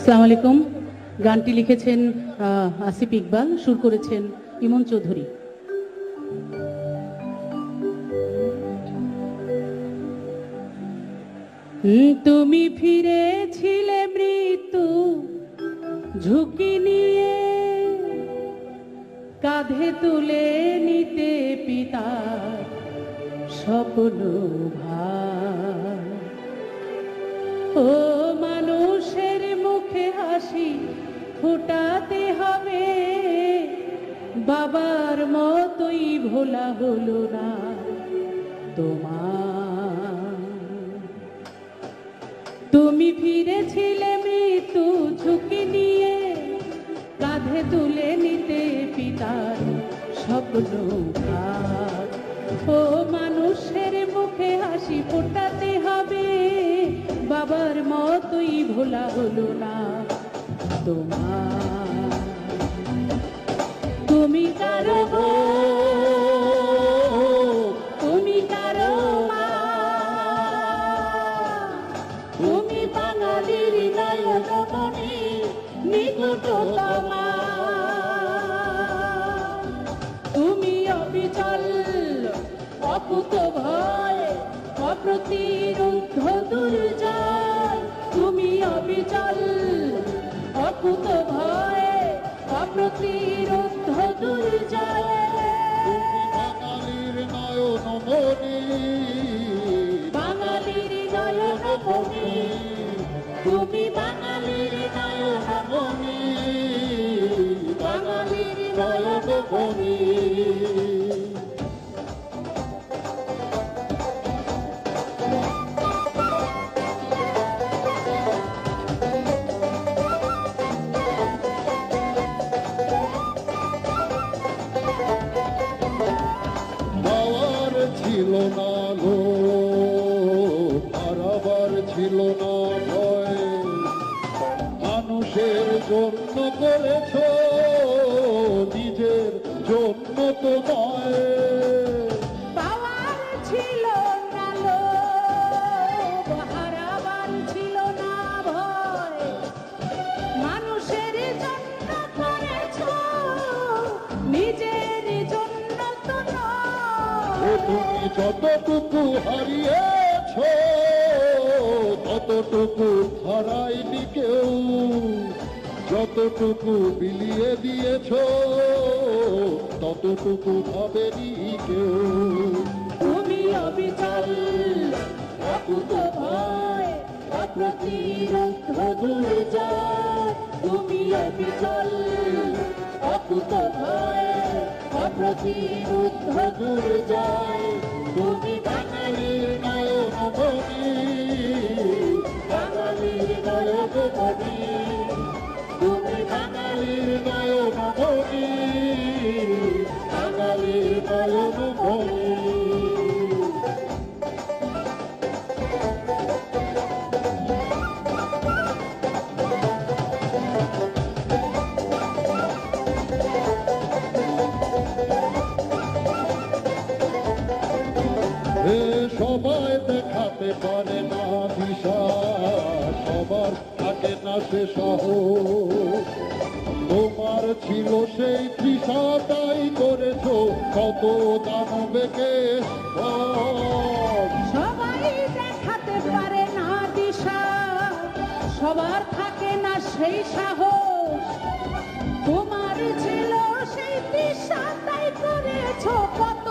আসসালামু আলাইকুম। গানটি লিখেছেন আসিফ ইকবাল, সুর করেছেন ইমন চৌধুরী। তুমি ফিরেছিলে মৃত্যু, ঝুঁকি নিয়ে কাঁধে তুলে নিতে পিতা, স্বপ্ন ভার। ও মুখে হাসি, ফোটাতে হবে। বাবার মতোই ভোলা হলো না তোমার। তুমি ফিরেছিলে মৃত্যু ঝুঁকি নিয়ে, কাঁধে তুলে নিতে পিতার স্বপ্ন ও মানুষের মুখে হাসি ফোটাতে হবে, বাবার মতোই ভোলা হলো না তোমার। তুমি কারও তুমি কারও তুমি বাঙালির নয়নমণি, নিকটতমা। তুমি অবিচল অকুত ভয়, অপ্রতিরুদ্ধ দুর্জয় তুমি অবিচল অকুত ভয় অপ্রতিরুদ্ধ দুর্জয়। বাঙালির নয়নমণি বাঙালির নয়নমণি তুমি বাঙালির নয়নমণি বাঙালির নয়নমণি পাওয়ার জন্য নিজের জন্য তো নয় পাওয়ার ছিল না লোভ, হারাবার ছিল না ভয়। মানুষের জন্য করেছ, নিজের জন্য তো নয়। তুমি যতটুকু হারিয়েছ ততটুকু হারায়নি কেউ যতটুকু বিলিয়ে দিয়েছ ততটুকু ভাবেনি কেউ তুমি অবিচল, অকুত ভয়, অপ্রতিরোধ দুর্জয়। তুমি অবিচল, অকুত ভয়, অপ্রতিরোধ দুর্জয়। তুমি বাঙালির নয়নমণি, বাঙালির নয়নমণি। তুমি বাঙালির নয়নমণি, বাঙালির নয়নমণি। সবাই দেখাতে পারে না দিশা সবার না সহ। তোমার ছিল সেই তৃষা, তাই করেছ কত দেখাতে পারে না দিশা, সবার থাকে না সেই সাহস। তোমার ছিল সেই দিশা তাই করেছ কত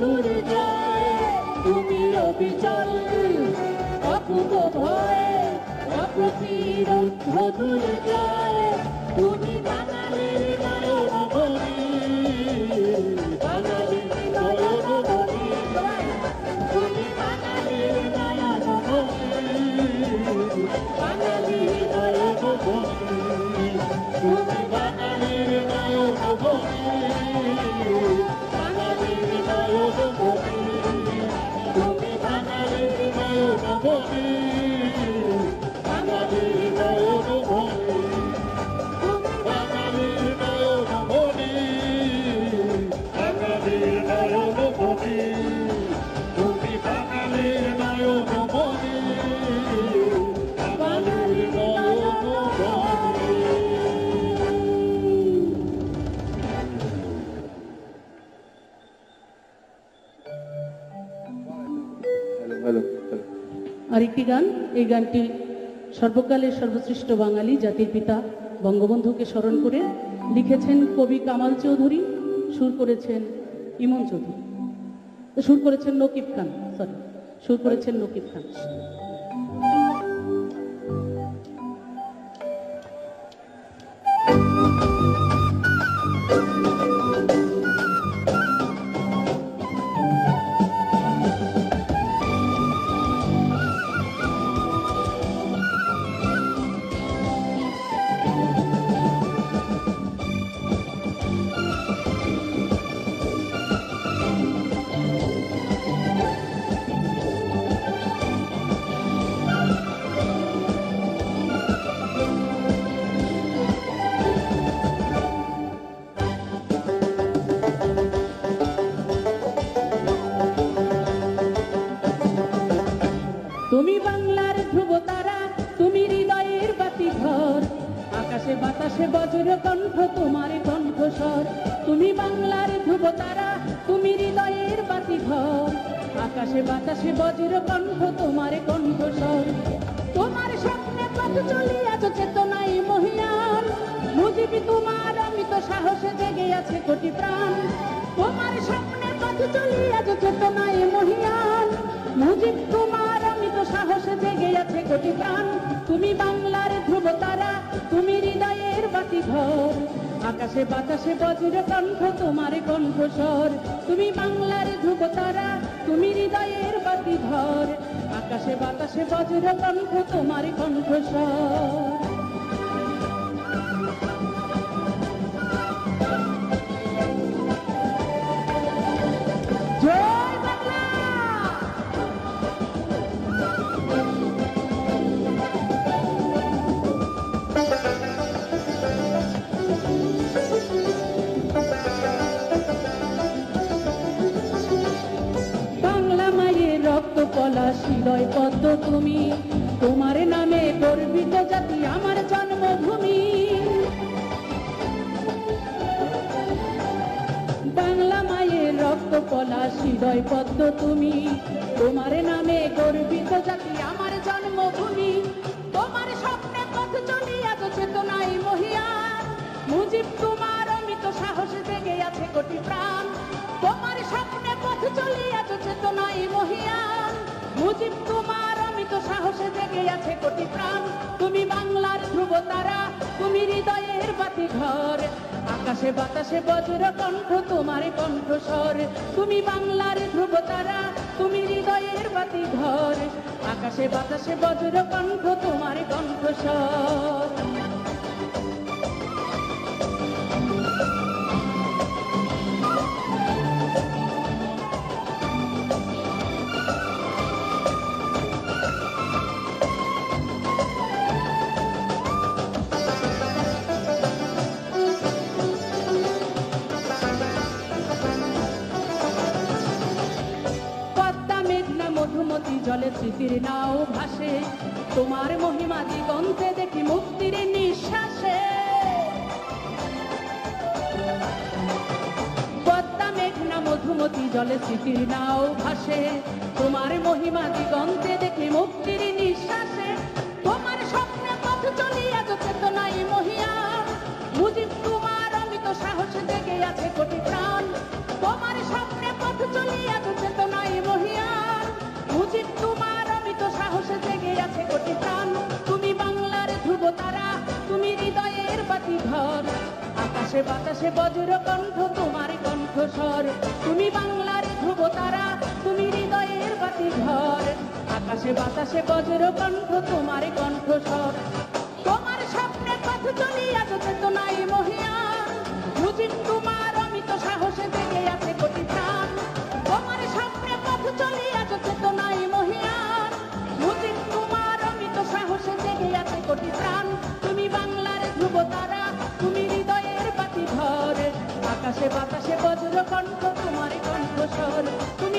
দুর্জয় তুমি অবিচল অকুত ভয় অপ্রতিরুদ্ধ দুর্জয় আরেকটি গান, এই গানটি সর্বকালের সর্বশ্রেষ্ঠ বাঙালি জাতির পিতা বঙ্গবন্ধুকে স্মরণ করে লিখেছেন কবি কামাল চৌধুরী, সুর করেছেন ইমন চৌধুরী। সুর করেছেন নকিব খান সরি সুর করেছেন নকিব খান। কণ্ঠস্বর তুমি বাংলার ধ্রুব তারা তুমি হৃদয়ের বাতি ঘর আকাশে বাতাসে বজ্র কণ্ঠ, তোমার কণ্ঠস্বর। তোমার স্বপ্নে পথ চলিয়াছ চেতনাই মহিয়ান মুজিবি তোমার অমিত সাহসে জেগে আছে কোটি প্রাণ। তোমার স্বপ্নে পথ চলিয়াছ চেতনাই মহিয়ান মুজিব তোমার অমিত সাহসে জেগে আছে কোটি প্রাণ। তুমি বাংলার ধ্রুব তারা তুমি হৃদয়ের বাতি ঘর আকাশে বাতাসে বজ্র কণ্ঠ, তোমার কণ্ঠস্বর। তুমি বাংলার ধ্রুব তারা তুমি হৃদয়ের বাতি ধর আকাশে বাতাসে বজ্র কণ্ঠ, তোমার কণ্ঠস্বর। তুমি, তোমার নামে গর্বিত জাতি আমার জন্মভূমি। বাংলা মায়ের রক্ত হৃদয় পদ্ম তুমি, তোমার নামে গর্বিত জাতি আমার জন্মভূমি। তোমার স্বপ্নে পথ চেতনাই মুজিব তোমার অমিত সাহস জেগে আছে কোটি প্রাণ। তোমার স্বপ্নে পথ চলিয়াছ চেতনাই মহিয়ান মুজিব তোমার অমিত সাহসে জেগে আছে কোটি প্রাণ। তুমি বাংলার ধ্রুব তারা তুমি হৃদয়ের বাতি ঘর আকাশে বাতাসে বজ্র কণ্ঠ তোমার কণ্ঠস্বর। তুমি বাংলার ধ্রুব তারা তুমি হৃদয়ের বাতি ঘর আকাশে বাতাসে বজ্র কণ্ঠ তোমার কণ্ঠস্বর। মধুমতি জলে স্মৃতির নাও ভাসে। তোমার মহিমা দিগন্তে দেখি মুক্তির নিঃশ্বাসে। পদ্মা মেঘনা মধুমতি জলে স্মৃতির নাও ভাসে। তোমার মহিমা দিগন্তে দেখি মুক্তির নিঃশ্বাসে। তোমার স্বপ্নে পথ চলিয়া চেতনাই মহিয়া। মুজিব তোমার অমিত সাহস জেগে আছে কোটি কোটি প্রাণ। তুমি বাংলার ধ্রুব তারা তুমি হৃদয়ের বাতি ঘর আকাশে বাতাসে বজ্র কণ্ঠ, তোমার কণ্ঠস্বর। তুমি বাংলার ধ্রুব তারা তুমি হৃদয়ের বাতি ঘর আকাশে বাতাসে বজ্র কণ্ঠ, তোমার কণ্ঠস্বর। তোমার স্বপ্নে পথ চলিয়াছ চেতনাই মুজিব তোমার অমিত সাহসে জেগে আছে কোটি কণ্ঠস্বর